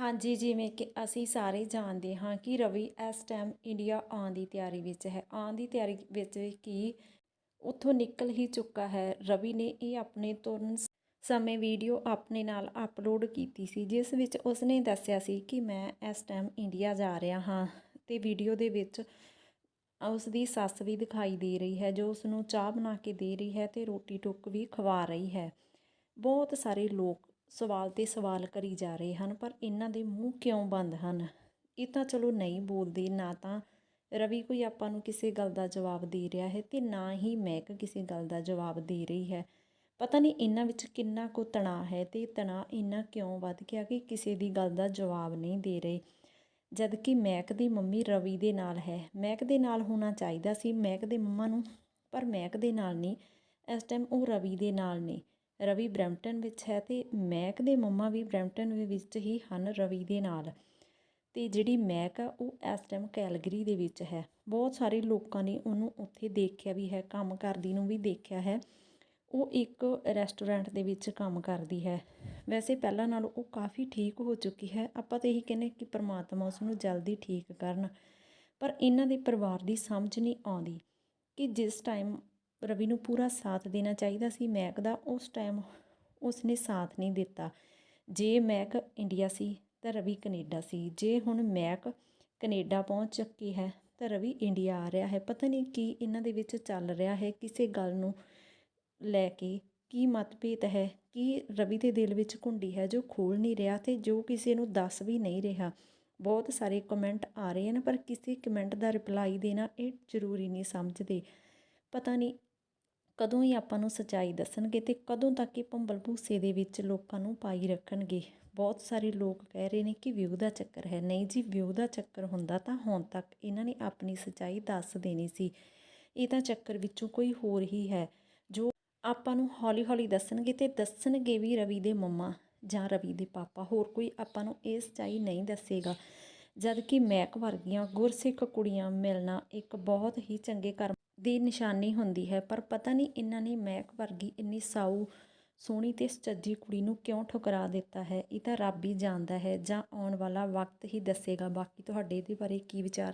ਹਾਂਜੀ, ਜਿਵੇਂ ਕਿ ਅਸੀਂ ਸਾਰੇ ਜਾਣਦੇ ਹਾਂ ਕਿ ਰਵੀ ਇਸ ਟਾਈਮ ਇੰਡੀਆ ਆਉਣ ਦੀ ਤਿਆਰੀ ਵਿੱਚ ਹੈ। ਆਉਣ ਦੀ ਤਿਆਰੀ ਵਿੱਚ ਕੀ ਉੱਥੋਂ ਨਿਕਲ ਹੀ ਚੁੱਕਾ ਹੈ। ਰਵੀ ਨੇ ਇਹ ਆਪਣੇ ਤੁਰਨ ਸਮੇਂ ਵੀਡੀਓ ਆਪਣੇ ਨਾਲ ਅਪਲੋਡ ਕੀਤੀ ਸੀ, ਜਿਸ ਵਿੱਚ ਉਸਨੇ ਦੱਸਿਆ ਸੀ ਕਿ ਮੈਂ ਇਸ ਟਾਈਮ ਇੰਡੀਆ ਜਾ ਰਿਹਾ ਹਾਂ ਤੇ ਵੀਡੀਓ ਦੇ ਵਿੱਚ ਉਸ ਦੀ ਸੱਸ ਵੀ ਦਿਖਾਈ ਦੇ ਰਹੀ ਹੈ, ਜੋ ਉਸ ਨੂੰ ਚਾਹ ਬਣਾ ਕੇ ਦੇ ਰਹੀ ਹੈ ਤੇ ਰੋਟੀ ਟੁੱਕ ਵੀ ਖਵਾ ਰਹੀ ਹੈ। ਬਹੁਤ ਸਾਰੇ ਲੋਕ ਸਵਾਲ ਤੇ ਸਵਾਲ ਕਰੀ ਜਾ ਰਹੇ ਹਨ, ਪਰ ਇਹਨਾਂ ਦੇ ਮੂੰਹ ਕਿਉਂ ਬੰਦ ਹਨ? ਇਹ ਤਾਂ ਚਲੋ ਨਹੀਂ ਬੋਲਦੇ, ਨਾ ਤਾਂ ਰਵੀ ਕੋਈ ਆਪਾਂ ਨੂੰ ਕਿਸੇ ਗੱਲ ਦਾ ਜਵਾਬ ਦੇ ਰਿਹਾ ਹੈ ਤੇ ਨਾ ਹੀ ਮਹਿਕ ਕਿਸੇ ਗੱਲ ਦਾ ਜਵਾਬ ਦੇ ਰਹੀ ਹੈ। ਪਤਾ ਨਹੀਂ ਇਹਨਾਂ ਵਿੱਚ ਕਿੰਨਾ ਕੁ ਤਣਾਅ ਹੈ ਤੇ ਤਣਾਅ ਇੰਨਾ ਕਿਉਂ ਵੱਧ ਗਿਆ ਕਿ ਕਿਸੇ ਦੀ ਗੱਲ ਦਾ ਜਵਾਬ ਨਹੀਂ ਦੇ ਰਹੇ। ਜਦ ਕਿ ਮਹਿਕ ਦੀ ਮੰਮੀ ਰਵੀ ਦੇ ਨਾਲ ਹੈ। ਮਹਿਕ ਦੇ ਨਾਲ ਹੋਣਾ ਚਾਹੀਦਾ ਸੀ, ਮਹਿਕ ਦੇ ਮੰਮਾ ਨੂੰ, ਪਰ ਮਹਿਕ ਦੇ ਨਾਲ ਨਹੀਂ। ਇਸ ਟਾਈਮ ਉਹ ਰਵੀ ਦੇ ਨਾਲ ਨੇ। ਰਵੀ ਬਰੈਂਪਟਨ ਵਿੱਚ ਹੈ ਅਤੇ ਮੈਕ ਦੇ ਮੰਮਾ ਵੀ ਬਰੈਂਪਟਨ ਵਿੱਚ ਹੀ ਹਨ ਰਵੀ ਦੇ ਨਾਲ। ਅਤੇ ਜਿਹੜੀ ਮੈਕ ਆ, ਉਹ ਇਸ ਟਾਈਮ ਕੈਲਗਰੀ ਦੇ ਵਿੱਚ ਹੈ। ਬਹੁਤ ਸਾਰੇ ਲੋਕਾਂ ਨੇ ਉਹਨੂੰ ਉੱਥੇ ਦੇਖਿਆ ਵੀ ਹੈ, ਕੰਮ ਕਰਦੀ ਨੂੰ ਵੀ ਦੇਖਿਆ ਹੈ। ਉਹ ਇੱਕ ਰੈਸਟੋਰੈਂਟ ਦੇ ਵਿੱਚ ਕੰਮ ਕਰਦੀ ਹੈ। ਵੈਸੇ ਪਹਿਲਾਂ ਨਾਲੋਂ ਉਹ ਕਾਫੀ ਠੀਕ ਹੋ ਚੁੱਕੀ ਹੈ। ਆਪਾਂ ਤਾਂ ਇਹੀ ਕਹਿੰਦੇ ਕਿ ਪ੍ਰਮਾਤਮਾ ਉਸ ਨੂੰ ਜਲਦੀ ਠੀਕ ਕਰਨ। ਪਰ ਇਹਨਾਂ ਦੇ ਪਰਿਵਾਰ ਦੀ ਸਮਝ ਨਹੀਂ ਆਉਂਦੀ ਕਿ ਜਿਸ ਟਾਈਮ ਰਵੀ ਨੂੰ ਪੂਰਾ ਸਾਥ ਦੇਣਾ ਚਾਹੀਦਾ ਸੀ। ਮੈਕ ਦਾ ਉਸ ਟਾਈਮ ਉਸਨੇ ਸਾਥ ਨਹੀਂ ਦਿੱਤਾ। ਜੇ ਮੈਕ ਇੰਡੀਆ ਸੀ ਤਾਂ ਰਵੀ ਕੈਨੇਡਾ ਸੀ। ਜੇ ਹੁਣ ਮੈਕ ਕੈਨੇਡਾ ਪਹੁੰਚ ਚੁੱਕੀ ਹੈ ਤਾਂ ਰਵੀ ਇੰਡੀਆ ਆ ਰਿਹਾ ਹੈ। ਪਤਾ ਨਹੀਂ ਕੀ ਇਹਨਾਂ ਦੇ ਵਿੱਚ ਚੱਲ ਰਿਹਾ ਹੈ। ਕਿਸੇ ਗੱਲ ਨੂੰ ਲੈ ਕੇ ਕੀ ਮਤਭੇਦ ਹੈ, ਕੀ ਰਵੀ ਦੇ ਦਿਲ ਵਿੱਚ ਘੁੰਡੀ ਹੈ ਜੋ ਖੋਲ ਨਹੀਂ ਰਿਹਾ ਤੇ ਜੋ ਕਿਸੇ ਨੂੰ ਦੱਸ ਵੀ ਨਹੀਂ ਰਿਹਾ। ਬਹੁਤ ਸਾਰੇ ਕਮੈਂਟ ਆ ਰਹੇ ਹਨ, ਪਰ ਕਿਸੇ ਕਮੈਂਟ ਦਾ ਰਿਪਲਾਈ ਦੇਣਾ ਇਹ ਜ਼ਰੂਰੀ ਨਹੀਂ ਸਮਝਦੇ। ਪਤਾ ਨਹੀਂ ਕਦੋਂ ਹੀ ਆਪਾਂ ਨੂੰ ਸੱਚਾਈ ਦੱਸਣਗੇ ਤੇ ਕਦੋਂ ਤੱਕ ਇਹ ਭੰਬਲ ਭੂਸੇ ਦੇ ਵਿੱਚ ਲੋਕਾਂ ਨੂੰ ਪਾਈ ਰੱਖਣਗੇ। ਬਹੁਤ ਸਾਰੇ ਲੋਕ ਕਹਿ ਰਹੇ ਨੇ ਕਿ ਵਿਊ ਦਾ ਚੱਕਰ ਹੈ। ਨਹੀਂ ਜੀ ਵਿਊ ਦਾ ਚੱਕਰ ਹੁੰਦਾ ਤਾਂ ਹੁਣ ਤੱਕ ਇਹਨਾਂ ਨੇ ਆਪਣੀ ਸੱਚਾਈ ਦੱਸ ਦੇਣੀ ਸੀ। ਇਹ ਤਾਂ ਚੱਕਰ ਵਿੱਚੋਂ ਕੋਈ ਹੋਰ ਹੀ ਹੈ। ਜੋ ਆਪਾਂ ਨੂੰ ਹੌਲੀ ਹੌਲੀ ਦੱਸਣਗੇ ਤੇ ਦੱਸਣਗੇ ਵੀ ਰਵੀ ਦੇ ਮੰਮਾ ਜਾਂ ਰਵੀ ਦੇ ਪਾਪਾ। ਹੋਰ ਕੋਈ ਆਪਾਂ ਨੂੰ ਇਹ ਸੱਚਾਈ ਨਹੀਂ ਦੱਸੇਗਾ। ਜਦ ਕਿ ਮੈਕ ਵਰਗੀਆਂ ਗੁਰਸਿੱਖ ਕੁੜੀਆਂ ਮਿਲਣਾ ਇੱਕ ਬਹੁਤ ਹੀ ਚੰਗੇ ਕਰਮ ਦੀ ਨਿਸ਼ਾਨੀ ਹੁੰਦੀ ਹੈ। ਪਰ ਪਤਾ ਨਹੀਂ ਇਹਨਾਂ ਨੇ ਮਹਿਕ ਵਰਗੀ ਇੰਨੀ ਸਾਊ, ਸੋਹਣੀ ਤੇ ਸੁਚੱਜੀ ਕੁੜੀ ਨੂੰ ਕਿਉਂ ਠੁਕਰਾ ਦਿੱਤਾ ਹੈ। ਇਹ ਤਾਂ ਰੱਬ ਹੀ ਜਾਣਦਾ ਹੈ। ਜਾਂ ਆਉਣ ਵਾਲਾ ਵਕਤ ਹੀ ਦੱਸੇਗਾ। ਬਾਕੀ ਤੁਹਾਡੇ ਇਹਦੇ ਬਾਰੇ ਕੀ ਵਿਚਾਰ